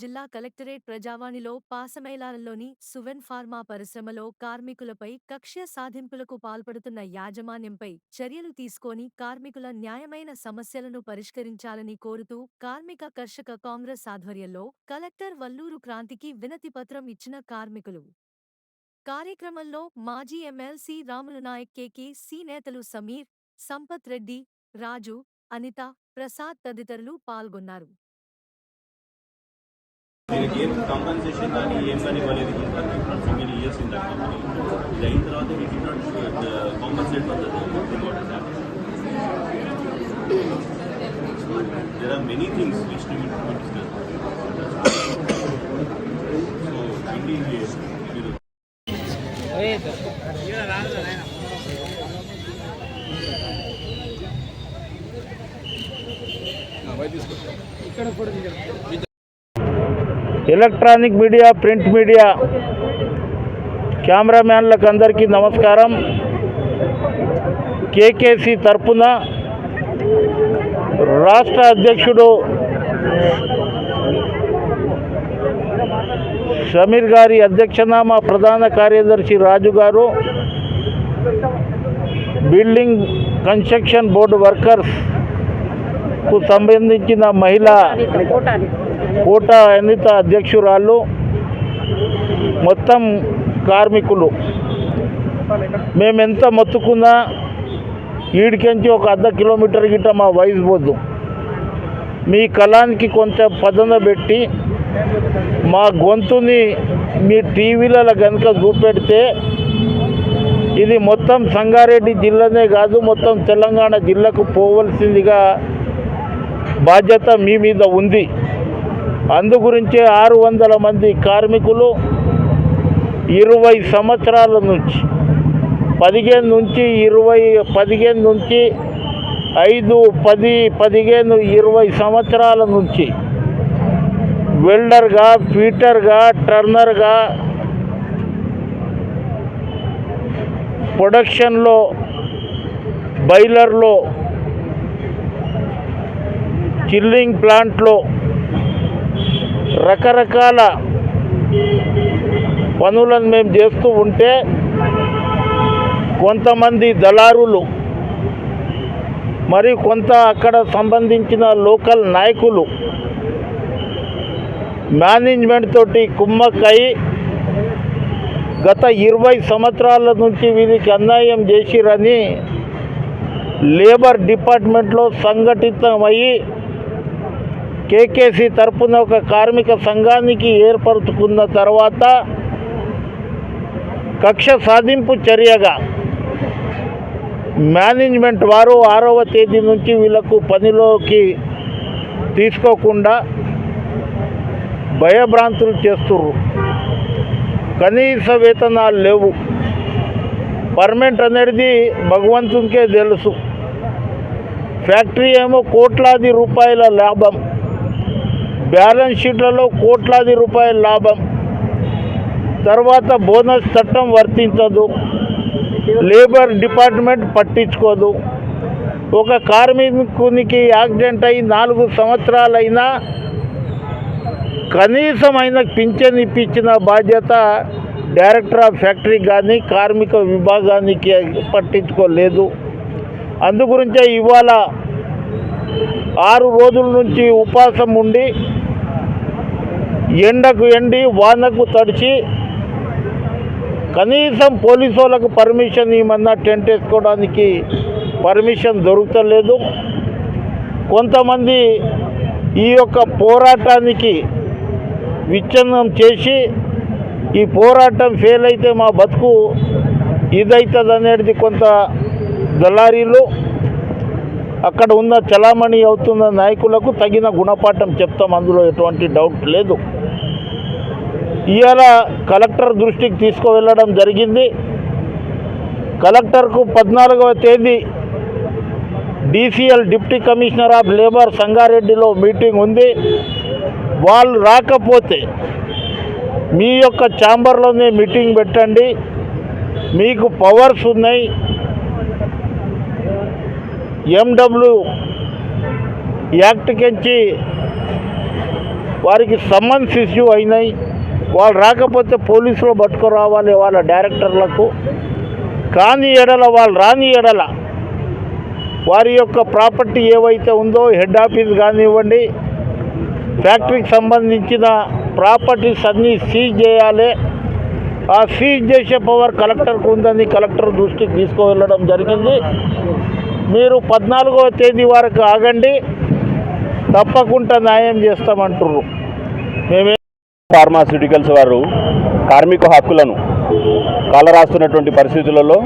జిల్లా collectorate ప్రజావాణిలో పాసమైలారంలోని Suven pharma పరిశ్రమలో కార్మికులపై కక్ష్య సాధింపులకు పాల్పడుతున్న యాజమాన్యంపై చర్యలు తీసుకొని కార్మికుల న్యాయమైన సమస్యలను పరిష్కరించాలని కోరుతూ కార్మిక కర్షక కాంగ్రెస్ ఆధ్వర్యంలో కలెక్టర్ వల్లూరు క్రాంతికి వినతిపత్రం ఇచ్చిన కార్మికులు. కార్యక్రమంలో మాజీ MLC Ramulu Naik KK C నేతలు సమీర్ సంపత్ రెడ్డి రాజు అనిత ప్రసాద్ తదితరులు పాల్గొన్నారు. దీనికి ఏం కాంపన్సేషన్ కానీ ఏం కానీ ఇవ్వలేదు so many years in that company ఇది అయిన తర్వాత we did not compensate for there are many things which to discuss so ఇది మీరు ఎలక్ట్రానిక్ మీడియా ప్రింట్ మీడియా. కెమెరామ్యాన్లకు అందరికీ నమస్కారం. కేకేసి తరపున రాష్ట్ర అధ్యక్షుడు సమీర్ గారి అధ్యక్షన మా ప్రధాన కార్యదర్శి రాజు గారు బిల్డింగ్ కన్స్ట్రక్షన్ బోర్డు వర్కర్స్కు సంబంధించిన మహిళ కోట అనిత అధ్యక్షురాలు మొత్తం కార్మికులు. మేమెంత మొత్తుకున్నా ఈడికెంచి ఒక అర్ధ కిలోమీటర్ గిట్ట మా వయసు పోద్దు మీ కళానికి కొంచెం పదన పెట్టి మా గొంతుని మీ టీవీలలో కనుక చూపెడితే ఇది మొత్తం సంగారెడ్డి జిల్లానే కాదు మొత్తం తెలంగాణ జిల్లాకు పోవలసిందిగా బాధ్యత మీ మీద ఉంది. అందుగురించే ఆరు వందల మంది కార్మికులు ఇరవై సంవత్సరాల నుంచి పదిహేను నుంచి ఇరవై పదిహేను నుంచి ఐదు పది పదిహేను ఇరవై సంవత్సరాల నుంచి వెల్డర్గా ఫీటర్గా టర్నర్గా ప్రొడక్షన్లో బైలర్లో చిల్లింగ్ ప్లాంట్లో రకరకాల పనులను మేము చేస్తూ ఉంటే కొంతమంది దళారులు మరి కొంత అక్కడ సంబంధించిన లోకల్ నాయకులు మేనేజ్మెంట్ తోటి కుమ్మక్కై గత ఇరవై సంవత్సరాల నుంచి వీరికి అన్యాయం చేసిరని లేబర్ డిపార్ట్మెంట్లో సంఘటితమయ్యి కేకేసి తరపున ఒక కార్మిక సంఘానికి ఏర్పరచుకున్న తర్వాత కక్ష సాధింపు చర్యగా మేనేజ్మెంట్ వారు ఆరవ తేదీ నుంచి వీళ్ళకు పనిలోకి తీసుకోకుండా భయభ్రాంతులు చేస్తుర్రు. కనీస వేతనాలు లేవు. పర్మనెంట్ అనేది భగవంతునికే తెలుసు. ఫ్యాక్టరీ ఏమో కోట్లాది రూపాయల లాభం. బ్యాలెన్స్ షీట్లలో కోట్లాది రూపాయల లాభం. తర్వాత బోనస్ చట్టం వర్తించదు. లేబర్ డిపార్ట్మెంట్ పట్టించుకోదు. ఒక కార్మికునికి యాక్సిడెంట్ అయి నాలుగు సంవత్సరాలైనా కనీసం ఆయనకు పింఛన్ ఇప్పించిన బాధ్యత డైరెక్టర్ ఆఫ్ ఫ్యాక్టరీ కానీ కార్మిక విభాగానికి పట్టించుకోలేదు. అందుగురించే ఇవాళ ఆరు రోజుల నుంచి ఉపాసం ఉండి ఎండకు ఎండి వానకు తడిచి కనీసం పోలీసు వాళ్ళకు పర్మిషన్ ఇవ్వమన్నా టెంట్ వేసుకోవడానికి పర్మిషన్ దొరుకుతలేదు. కొంతమంది ఈ యొక్క పోరాటానికి విచ్ఛిన్నం చేసి ఈ పోరాటం ఫెయిల్ అయితే మా బతుకు ఇదవుతుంది అనేది కొంత దళారీలు అక్కడ ఉన్న చలామణి అవుతున్న నాయకులకు తగిన గుణపాఠం చెప్తాం. అందులో ఎటువంటి డౌట్ లేదు. ఇవాళ కలెక్టర్ దృష్టికి తీసుకువెళ్ళడం జరిగింది. కలెక్టర్కు పద్నాలుగవ తేదీ DCL deputy commissioner of labour సంగారెడ్డిలో మీటింగ్ ఉంది. వాళ్ళు రాకపోతే మీ యొక్క ఛాంబర్లోనే మీటింగ్ పెట్టండి. మీకు పవర్స్ ఉన్నాయి. ఎండబ్ల్యూ యాక్ట్ కించి వారికి సమ్మన్స్ ఇష్యూ అయినాయి. వాళ్ళు రాకపోతే పోలీసులు పట్టుకురావాలి వాళ్ళ డైరెక్టర్లకు. కానీ ఎడల వాళ్ళు రాని ఎడల వారి యొక్క ప్రాపర్టీ ఏవైతే ఉందో హెడ్ ఆఫీస్ కానివ్వండి ఫ్యాక్టరీకి సంబంధించిన ప్రాపర్టీస్ అన్నీ సీజ్ చేయాలి. ఆ సీజ్ చేసే పవర్ కలెక్టర్కు ఉందని కలెక్టర్ దృష్టికి తీసుకువెళ్ళడం జరిగింది. మీరు పద్నాలుగవ తేదీ వరకు ఆగండి తప్పకుండా న్యాయం చేస్తామంటుర్రు. మేమే ఫార్మాస్యూటికల్స్ వారు కార్మిక హక్కులను కాలరాస్తున్నటువంటి పరిస్థితులలో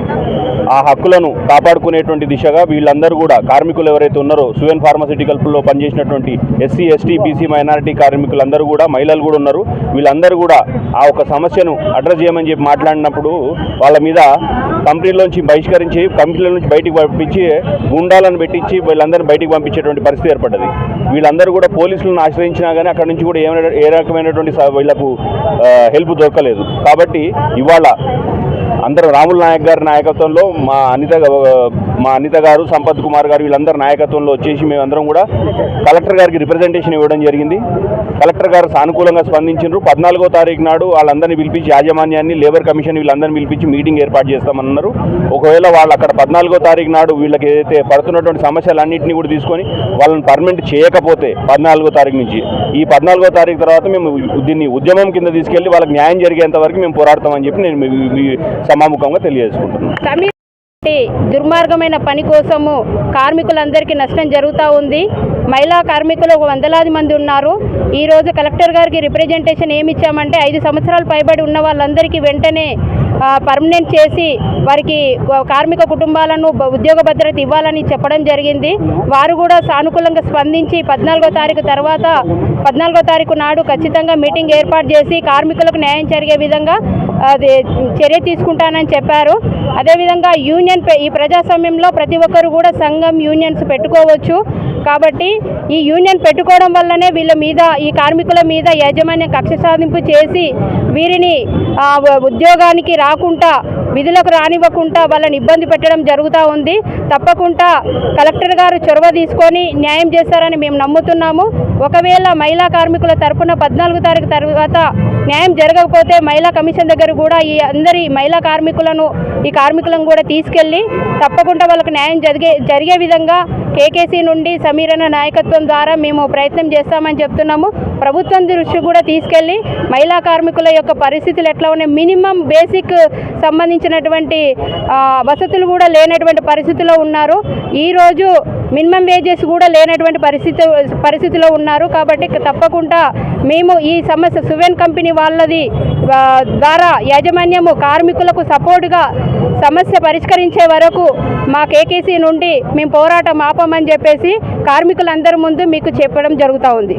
ఆ హక్కులను కాపాడుకునేటువంటి దిశగా వీళ్ళందరూ కూడా కార్మికులు ఎవరైతే ఉన్నారో సువెన్ ఫార్మాస్యూటికల్స్లో పనిచేసినటువంటి ఎస్సీ ఎస్టీ బీసీ మైనారిటీ కార్మికులందరూ కూడా మహిళలు కూడా ఉన్నారు. వీళ్ళందరూ కూడా ఆ ఒక సమస్యను అడ్రస్ చేయమని చెప్పి మాట్లాడినప్పుడు వాళ్ళ మీద కంపెనీలోంచి బహిష్కరించి కంపెనీల నుంచి బయటికి పంపించి గుండాలను పెట్టించి వీళ్ళందరినీ బయటికి పంపించేటువంటి పరిస్థితి ఏర్పడ్డది. వీళ్ళందరూ కూడా పోలీసులను ఆశ్రయించినా కానీ అక్కడ నుంచి కూడా ఏమైనా ఏ రకమైనటువంటి వీళ్ళకు హెల్ప్ దొరకలేదు. కాబట్టి ఇవాళ అందరూ రాముల నాయక్ గారి నాయకత్వంలో మా అనిత మా అనిత గారు సంపత్ కుమార్ గారు వీళ్ళందరి నాయకత్వంలో వచ్చేసి మేమందరం కూడా కలెక్టర్ గారికి రిప్రజెంటేషన్ ఇవ్వడం జరిగింది. కలెక్టర్ గారు సానుకూలంగా స్పందించారు పద్నాలుగో తారీఖు నాడు వాళ్ళందరినీ పిలిపించి యాజమాన్యాన్ని లేబర్ కమిషన్ వీళ్ళందరినీ పిలిపించి మీటింగ్ ఏర్పాటు చేస్తామన్నారు. ఒకవేళ వాళ్ళు అక్కడ పద్నాలుగో తారీఖు నాడు వీళ్ళకి ఏదైతే పడుతున్నటువంటి సమస్యలన్నింటినీ కూడా తీసుకొని వాళ్ళని పర్మనెంట్ చేయకపోతే పద్నాలుగో తారీఖు నుంచి. ఈ పద్నాలుగో తారీఖు తర్వాత మేము దీన్ని ఉద్యమం కింద తీసుకెళ్ళి వాళ్ళకి న్యాయం జరిగేంత వరకు మేము పోరాడతామని చెప్పి నేను మీ సమాముఖంగా తెలియజేసుకుంటున్నాం. దుర్మార్గమైన పని కోసము కార్మికులందరికీ నష్టం జరుగుతూ ఉంది. మహిళా కార్మికులు ఒక వందలాది మంది ఉన్నారు. ఈరోజు కలెక్టర్ గారికి రిప్రజెంటేషన్ ఏమి ఇచ్చామంటే ఐదు సంవత్సరాలు పైబడి ఉన్న వాళ్ళందరికీ వెంటనే పర్మనెంట్ చేసి వారికి కార్మిక కుటుంబాలను ఉద్యోగ భద్రత ఇవ్వాలని చెప్పడం జరిగింది. వారు కూడా సానుకూలంగా స్పందించి పద్నాలుగో తారీఖు తర్వాత పద్నాలుగో తారీఖు నాడు ఖచ్చితంగా మీటింగ్ ఏర్పాటు చేసి కార్మికులకు న్యాయం జరిగే విధంగా అది చర్య తీసుకుంటానని చెప్పారు. అదేవిధంగా యూనియన్ ఈ ప్రజాస్వామ్యంలో ప్రతి ఒక్కరు కూడా సంఘం యూనియన్స్ పెట్టుకోవచ్చు. కాబట్టి ఈ యూనియన్ పెట్టుకోవడం వల్లనే వీళ్ళ మీద ఈ కార్మికుల మీద యాజమాన్య కక్ష సాధింపు చేసి వీరిని ఉద్యోగానికి రాకుండా విధులకు రానివ్వకుండా వాళ్ళని ఇబ్బంది పెట్టడం జరుగుతూ ఉంది. తప్పకుండా కలెక్టర్ గారు చొరవ తీసుకొని న్యాయం చేస్తారని మేము నమ్ముతున్నాము. ఒకవేళ మహిళా కార్మికుల తరపున పద్నాలుగు తారీఖు తర్వాత న్యాయం జరగకపోతే మహిళా కమిషన్ దగ్గర కూడా ఈ అందరి మహిళా కార్మికులను ఈ కార్మికులను కూడా తీసుకెళ్ళి తప్పకుండా వాళ్ళకు న్యాయం జరిగే జరిగే విధంగా కేకేసీ నుండి సమీరణ నాయకత్వం ద్వారా మేము ప్రయత్నం చేస్తామని చెప్తున్నాము. ప్రభుత్వం దృష్టి కూడా తీసుకెళ్ళి మహిళా కార్మికుల యొక్క పరిస్థితులు ఎట్లా ఉన్నాయి? మినిమం బేసిక్ సంబంధించినటువంటి వసతులు కూడా లేనటువంటి పరిస్థితిలో ఉన్నారు. ఈరోజు మినిమం వేజెస్ కూడా లేనటువంటి పరిస్థితి పరిస్థితిలో ఉన్నారు. కాబట్టి తప్పకుండా మేము ఈ సమస్య సువెన్ కంపెనీ వాళ్ళది ద్వారా యాజమాన్యము కార్మికులకు సపోర్టుగా సమస్య పరిష్కరించే వరకు మా కేకేసీ నుండి మేము పోరాటం ఆపమని చెప్పేసి కార్మికులందరి ముందు మీకు చెప్పడం జరుగుతూ ఉంది.